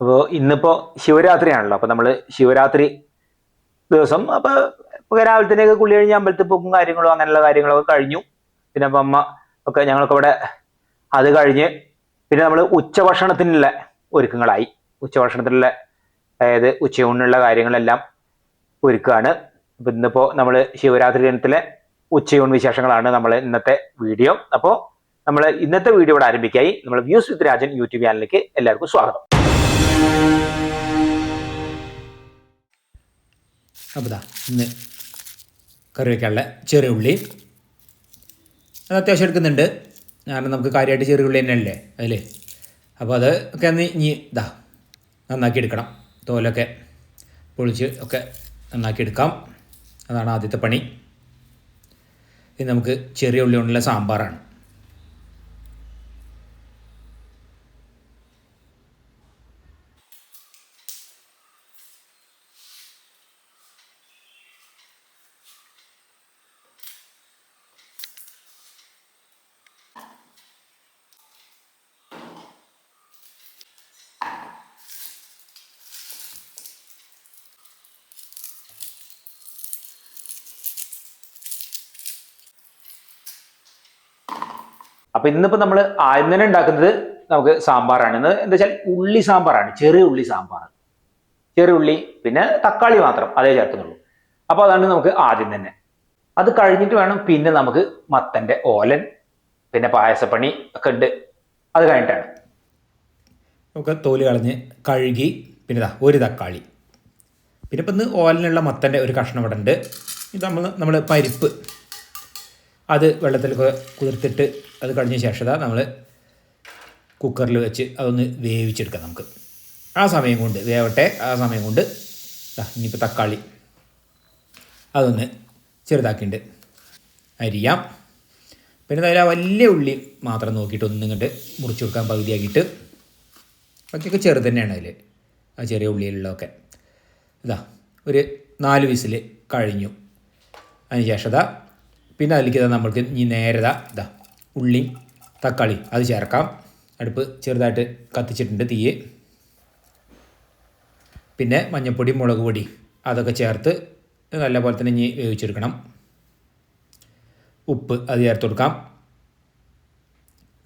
അപ്പോൾ ഇന്നിപ്പോൾ ശിവരാത്രിയാണല്ലോ. അപ്പോൾ നമ്മൾ ശിവരാത്രി ദിവസം അപ്പോൾ ഇപ്പോൾ രാവിലെ തന്നെയൊക്കെ കുളി കഴിഞ്ഞ് അമ്പലത്തിൽ പോക്കും കാര്യങ്ങളും അങ്ങനെയുള്ള കാര്യങ്ങളൊക്കെ കഴിഞ്ഞു. പിന്നെ അപ്പം അമ്മ ഒക്കെ ഞങ്ങളൊക്കെ ഇവിടെ അത് കഴിഞ്ഞ് പിന്നെ നമ്മൾ ഉച്ചഭക്ഷണത്തിനുള്ള ഒരുക്കങ്ങളായി. ഉച്ചഭക്ഷണത്തിനുള്ള അതായത് ഉച്ചയൂണിനുള്ള കാര്യങ്ങളെല്ലാം ഒരുക്കുകയാണ് അപ്പം ഇന്നിപ്പോൾ നമ്മൾ ശിവരാത്രി ദിനത്തിലെ ഉച്ചയൂൺ വിശേഷങ്ങളാണ് നമ്മൾ ഇന്നത്തെ വീഡിയോ. അപ്പോൾ നമ്മൾ ഇന്നത്തെ വീഡിയോ ഇവിടെ ആരംഭിക്കായി. നമ്മൾ വ്യൂസ് വിത്ത് രാജൻ യൂട്യൂബ് ചാനലിലേക്ക് എല്ലാവർക്കും സ്വാഗതം. അപ്പോൾ ഇതാ ഇന്ന് കറി വയ്ക്കാനുള്ള ചെറിയ ഉള്ളി. അത് അത്യാവശ്യം എടുക്കുന്നുണ്ട്. കാരണം നമുക്ക് കാര്യമായിട്ട് ചെറിയ ഉള്ളി തന്നെ അല്ലേ അതിലേ. അപ്പോൾ അത് ഒക്കെ ഒന്ന് ഇനി ഇതാ നന്നാക്കി എടുക്കണം. തോലൊക്കെ പൊളിച്ച് ഒക്കെ നന്നാക്കി എടുക്കാം. അതാണ് ആദ്യത്തെ പണി. ഇത് നമുക്ക് ചെറിയ ഉള്ളി കൊണ്ടുള്ള സാമ്പാറാണ്. അപ്പൊ ഇന്നിപ്പോ നമ്മൾ ആദ്യം തന്നെ ഉണ്ടാക്കുന്നത് നമുക്ക് സാമ്പാറാണ്. ഇന്ന് എന്താ വെച്ചാൽ ഉള്ളി സാമ്പാറാണ്. ചെറിയ ഉള്ളി സാമ്പാർ. ചെറിയ ഉള്ളി പിന്നെ തക്കാളി മാത്രം അതേ ചേർക്കുന്നുള്ളൂ. അപ്പൊ അതാണ് നമുക്ക് ആദ്യം തന്നെ. അത് കഴിഞ്ഞിട്ട് വേണം പിന്നെ നമുക്ക് മത്തന്റെ ഓലൻ പിന്നെ പായസപ്പണി ഒക്കെ ഉണ്ട്. അത് കഴിഞ്ഞിട്ടാണ്. നമുക്ക് തോൽ കളഞ്ഞ് കഴുകി പിന്നെ ഇതാ ഒരു തക്കാളി. പിന്നെ ഇപ്പം ഇന്ന് ഓലിനുള്ള മത്തന്റെ ഒരു കഷ്ണം ഇവിടെ ഉണ്ട് ഇത് നമ്മൾ നമ്മൾ പരിപ്പ്. അത് വെള്ളത്തിൽ കുതിർത്തിട്ട് അത് കഴിഞ്ഞ ശേഷം നമ്മൾ കുക്കറിൽ വെച്ച് അതൊന്ന് വേവിച്ചെടുക്കാം നമുക്ക്. ആ സമയം കൊണ്ട് വേവട്ടെ. ആ സമയം കൊണ്ട് ഇനിയിപ്പോൾ തക്കാളി അതൊന്ന് ചെറുതാക്കിയിട്ട് അരിയാം. പിന്നെ അതിൽ ആ വലിയ ഉള്ളി മാത്രം നോക്കിയിട്ട് ഒന്നും ഇങ്ങോട്ട് മുറിച്ച് കൊടുക്കാൻ പകുതിയാക്കിയിട്ട് ബാക്കിയൊക്കെ ചെറുത് തന്നെയാണ് അതിൽ ആ ചെറിയ ഉള്ളിയിലുള്ളതൊക്കെ. ഇതാ ഒരു നാല് വിസിൽ കഴിഞ്ഞു. അതിന് ശേഷം പിന്നെ അതിലേക്ക് നമ്മൾക്ക് ഇനി നേരെ ഇതാ ഇതാ ഉള്ളിയും തക്കാളി അത് ചേർക്കാം. അടുപ്പ് ചെറുതായിട്ട് കത്തിച്ചിട്ടുണ്ട് തീയെ. പിന്നെ മഞ്ഞൾപ്പൊടി മുളക് പൊടി അതൊക്കെ ചേർത്ത് നല്ലപോലെ തന്നെ ഇനി വേവിച്ചെടുക്കണം. ഉപ്പ് അത് ചേർത്ത് കൊടുക്കാം.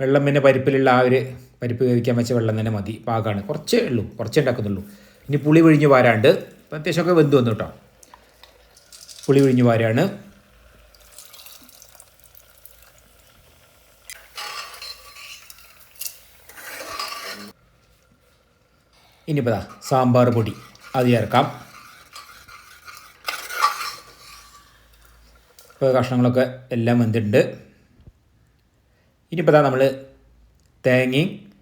വെള്ളം പിന്നെ പരിപ്പിലുള്ള ആ ഒരു പരിപ്പ് വേവിക്കാൻ വെച്ച വെള്ളം തന്നെ മതി. പാകമാണ് കുറച്ചേ ഉള്ളൂ. കുറച്ചേ ഉണ്ടാക്കുന്നുള്ളൂ. ഇനി പുളി പിഴിഞ്ഞ് വാരാണ്ട്. അത്യാവശ്യമൊക്കെ വെന്ത് വന്നു കേട്ടോ. പുളി പിഴിഞ്ഞ് വാരാണ്. ഇനിയിപ്പോൾ സാമ്പാർ പൊടി. അത് ചേർക്കാം. ഇപ്പോൾ കഷ്ണങ്ങളൊക്കെ എല്ലാം വെന്തിട്ടുണ്ട്. ഇനിയിപ്പോൾ നമ്മൾ തേങ്ങയും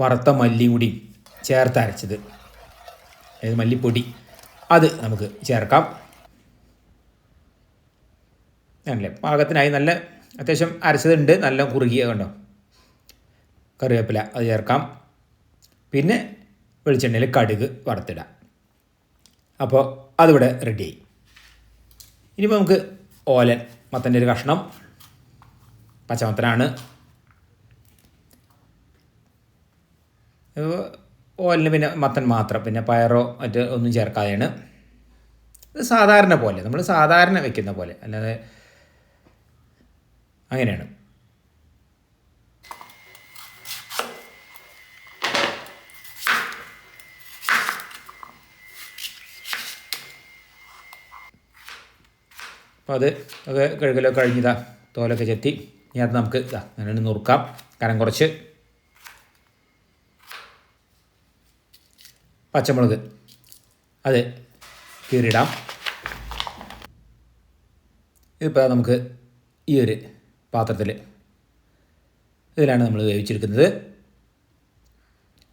വറുത്ത മല്ലിയും കൂടി ചേർത്ത് അരച്ചത്. അതായത് മല്ലിപ്പൊടി. അത് നമുക്ക് ചേർക്കാം. ആണല്ലേ? പാകത്തിനായി നല്ല അത്യാവശ്യം അരച്ചതുണ്ട്. നല്ല കുറുകിയ കണ്ടോ? കറിവേപ്പില അത് ചേർക്കാം. പിന്നെ വെളിച്ചെണ്ണയിൽ കടുക് വറുത്തിടാം. അപ്പോൾ അതിവിടെ റെഡിയായി ഇനിയിപ്പോൾ നമുക്ക് ഓലൻ മത്തന്റെ ഒരു കഷ്ണം പച്ചമത്തനാണ്. ഓലിന് പിന്നെ മത്തൻ മാത്രം പിന്നെ പയറോ മറ്റ് ഒന്നും ചേർക്കാതെയാണ്. ഇത് സാധാരണ പോലെ നമ്മൾ സാധാരണ വെക്കുന്ന പോലെ അല്ലാതെ അങ്ങനെയാണ്. അപ്പോൾ അത് ഒക്കെ കഴുകലൊക്കെ കഴിഞ്ഞതാ. തോലൊക്കെ ചെത്തി. ഇനി അത് നമുക്ക് അങ്ങനെ നുറുക്കാം. കനം കുറച്ച്. പച്ചമുളക്. അത് കീറിയിടാം ഇതിപ്പോൾ നമുക്ക് ഈ ഒരു പാത്രത്തിൽ ഇതിലാണ് നമ്മൾ വേവിച്ചെടുക്കുന്നത്.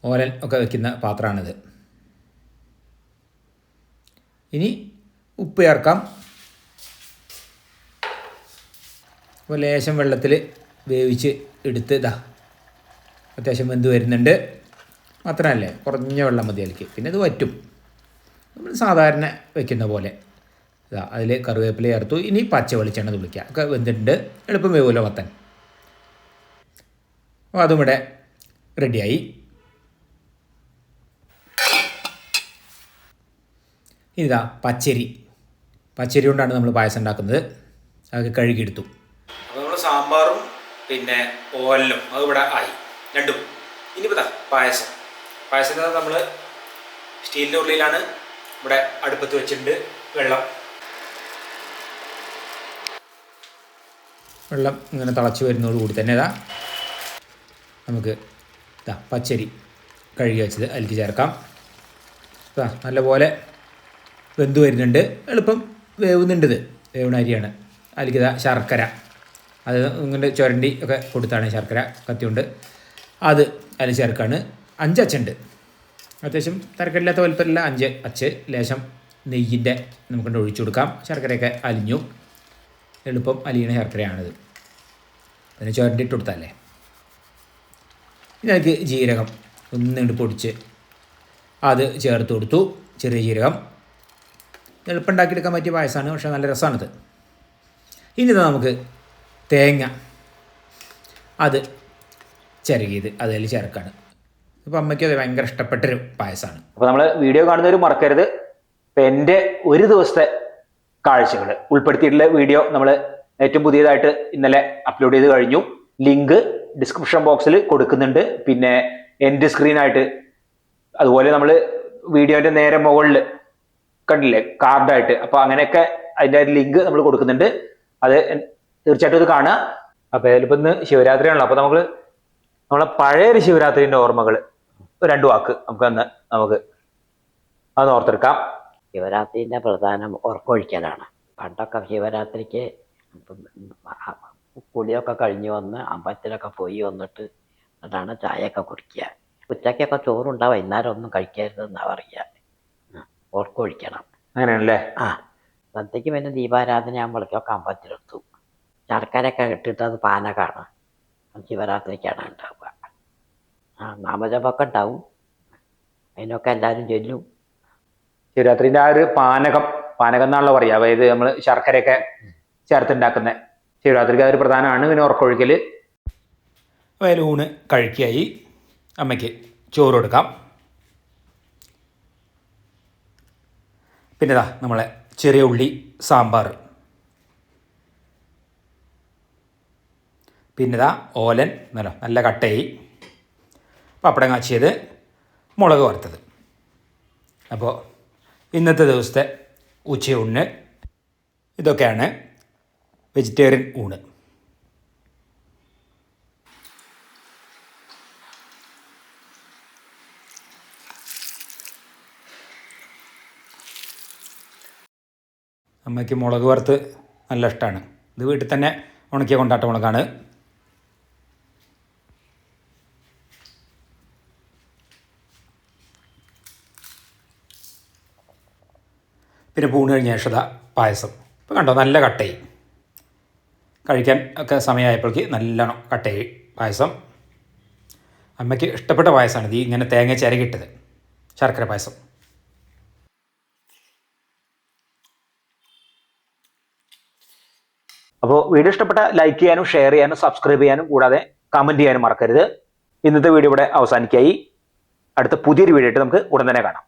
ഓലൻ ഒക്കെ വയ്ക്കുന്ന പാത്രമാണിത് ഇനി ഉപ്പ് ചേർക്കാം. അപ്പോൾ ലേശം വെള്ളത്തിൽ വേവിച്ച് എടുത്ത് ഇതാ അത്യാവശ്യം വെന്ത് വരുന്നുണ്ട്. മാത്രമല്ലേ കുറഞ്ഞ വെള്ളം മതി അതിലേക്ക്. പിന്നെ ഇത് വറ്റും. നമ്മൾ സാധാരണ വെക്കുന്ന പോലെ. ഇതാ അതിൽ കറിവേപ്പില ചേർത്തു. ഇനി പച്ച വെളിച്ചെണ്ണ തുളിക്കുക ഒക്കെ വെന്തിട്ടുണ്ട്. എളുപ്പം വേവുമല്ലോ മത്തൻ അപ്പോൾ അതും ഇവിടെ റെഡിയായി. ഇതാ പച്ചരി. പച്ചരി കൊണ്ടാണ് നമ്മൾ പായസം ഉണ്ടാക്കുന്നത്. അതൊക്കെ കഴുകിയെടുത്തു. സാമ്പാറും പിന്നെ ഓലും അത് ഇവിടെ ആയി. രണ്ടും. ഇനിയിപ്പോൾ പായസം. പായസത്തിന് നമ്മൾ സ്റ്റീലിന്റെ ഉള്ളിലാണ് ഇവിടെ അടുപ്പത്ത് വെച്ചിട്ടുണ്ട് വെള്ളം. വെള്ളം ഇങ്ങനെ തിളച്ച് വരുന്നതോടുകൂടി തന്നെ ഇതാ. നമുക്ക് ഇതാ പച്ചരി കഴുകി വെച്ചത് അതിലേക്ക് ചേർക്കാം. ഇതാ നല്ലപോലെ വെന്ത് വരുന്നുണ്ട്. എളുപ്പം വേവുന്നുണ്ട് ഇത്. വേവുന്ന അരിയാണ്. അതിലേക്ക് ഇതാ ശർക്കര. അത് ഇങ്ങനെ ചുരണ്ടി ഒക്കെ കൊടുത്താണ് ശർക്കര കത്തിയുണ്ട്. അത് അതിൽ ചേർക്കാണ്. അഞ്ച് അച്ചുണ്ട്. അത്യാവശ്യം തരക്കടില്ലാത്ത വലുപ്പമില്ല അഞ്ച് അച്ച് ലേശം നെയ്യിന്റെ നമുക്കൊണ്ട് ഒഴിച്ചു കൊടുക്കാം. ശർക്കരയൊക്കെ അലിഞ്ഞു. എളുപ്പം അലിയണ ശർക്കരയാണിത്. അതിന് ചുരണ്ടിട്ട് കൊടുത്താലേ. ഇതിനകത്ത് ജീരകം ഒന്നിട്ട് പൊടിച്ച് അത് ചേർത്ത് കൊടുത്തു. ചെറിയ ജീരകം. എളുപ്പം ഉണ്ടാക്കിയെടുക്കാൻ പറ്റിയ പായസമാണ് പക്ഷേ നല്ല രസമാണിത്. ഇനി നമുക്ക് തേങ്ങ. അത് ചിരകിയത് അതിൽ ചേർക്കാണ്. അപ്പോൾ അമ്മയ്ക്ക് അത് ഭയങ്കര ഇഷ്ടപ്പെട്ടൊരു പായസമാണ് അപ്പൊ നമ്മൾ വീഡിയോ കാണുന്നവർ മറക്കരുത്. എന്റെ എന്റെ ഒരു ദിവസത്തെ കാഴ്ചകൾ ഉൾപ്പെടുത്തിയിട്ടുള്ള വീഡിയോ നമ്മൾ ഏറ്റവും പുതിയതായിട്ട് ഇന്നലെ അപ്ലോഡ് ചെയ്ത് കഴിഞ്ഞു. ലിങ്ക് ഡിസ്ക്രിപ്ഷൻ ബോക്സിൽ കൊടുക്കുന്നുണ്ട്. പിന്നെ എൻഡ് സ്ക്രീനായിട്ട് അതുപോലെ നമ്മൾ വീഡിയോന്റെ നേരെ മുകളിൽ കണ്ടില്ലേ കാർഡായിട്ട് അപ്പൊ അങ്ങനെയൊക്കെ അതിന്റെ ലിങ്ക് നമ്മൾ കൊടുക്കുന്നുണ്ട്. അത് തീർച്ചയായിട്ടും ഇത് കാണുക. അപ്പൊ ഇതിലിപ്പോ ഇന്ന് ശിവരാത്രിയാണല്ലോ. അപ്പൊ നമുക്ക് നമ്മളെ പഴയൊരു ശിവരാത്രിന്റെ ഓർമ്മകൾ രണ്ടു വാക്ക് നമുക്ക് അന്ന് നമുക്ക് അത് ഓർത്തെടുക്കാം. ശിവരാത്രിന്റെ പ്രധാനം ഉറക്കൊഴിക്കലാണ് പണ്ടൊക്കെ ശിവരാത്രിക്ക് കുളിയൊക്കെ കഴിഞ്ഞ് വന്ന് അമ്പലത്തിലൊക്കെ പോയി വന്നിട്ട് എന്നിട്ടാണ് ചായയൊക്കെ കുടിക്കുക. ഉച്ചയ്ക്കൊക്കെ ചോറുണ്ടാവും വൈകുന്നേരം ഒന്നും കഴിക്കരുതെന്നാ പറയുക. ഓർക്കൊഴിക്കണം അങ്ങനെയാണല്ലേ? ആ സന്ധ്യയ്ക്ക് പിന്നെ ദീപാരാധന ആകുമ്പോഴേക്കൊക്കെ അമ്പലത്തിലെത്തു. ശർക്കരയൊക്കെ ഇട്ടിട്ട് അത് പാനകമാണ് ശിവരാത്രിക്കാണ് ഉണ്ടാവുക. ആ നാമജപമൊക്കെ ഉണ്ടാവും. അതിനൊക്കെ എല്ലാവരും ചൊല്ലും. ശിവരാത്രിന്റെ ആ ഒരു പാനകം പാനകം എന്നാണല്ലോ പറയുക. അതായത് നമ്മൾ ശർക്കരയൊക്കെ ചേർത്തുണ്ടാക്കുന്ന ശിവരാത്രിക്ക് അതൊരു പ്രധാനമാണ്. പിന്നെ ഉറക്കൊഴിക്കൽ അതിൽ ഊണ് കഴിക്കായി. അമ്മയ്ക്ക് ചോറ് കൊടുക്കാം. പിന്നെതാ നമ്മളെ ചെറിയ ഉള്ളി സാമ്പാർ. പിന്നെ ഇതാ ഓലൻ എന്നല്ലോ നല്ല കട്ടയായി. പപ്പടം കാച്ചിയത് മുളക് വറുത്തത്. അപ്പോൾ ഇന്നത്തെ ദിവസത്തെ ഉച്ചയൂണിന് ഇതൊക്കെയാണ് വെജിറ്റേറിയൻ ഊണ്. അമ്മയ്ക്ക് മുളക് വറുത്ത് നല്ല ഇഷ്ടമാണ് ഇത് വീട്ടിൽ തന്നെ ഉണക്കിയ കൊണ്ടാട്ട മുളകാണ്. പിന്നെ പൂണ് കഴിഞ്ഞ ഏഷത പായസം. ഇപ്പോൾ കണ്ടോ നല്ല കട്ടയി കഴിക്കാൻ ഒക്കെ സമയമായപ്പോഴേക്ക് നല്ലോണം കട്ടയി പായസം. അമ്മയ്ക്ക് ഇഷ്ടപ്പെട്ട പായസമാണ് ഈ ഇങ്ങനെ തേങ്ങ ചിരകിട്ടത് ശർക്കര പായസം. അപ്പോൾ വീഡിയോ ഇഷ്ടപ്പെട്ട ലൈക്ക് ചെയ്യാനും ഷെയർ ചെയ്യാനും സബ്സ്ക്രൈബ് ചെയ്യാനും കൂടാതെ കമന്റ് ചെയ്യാനും മറക്കരുത്. ഇന്നത്തെ വീഡിയോ ഇവിടെ അവസാനിക്കായി. അടുത്ത പുതിയൊരു വീഡിയോ ആയിട്ട് നമുക്ക് ഉടൻ തന്നെ കാണാം.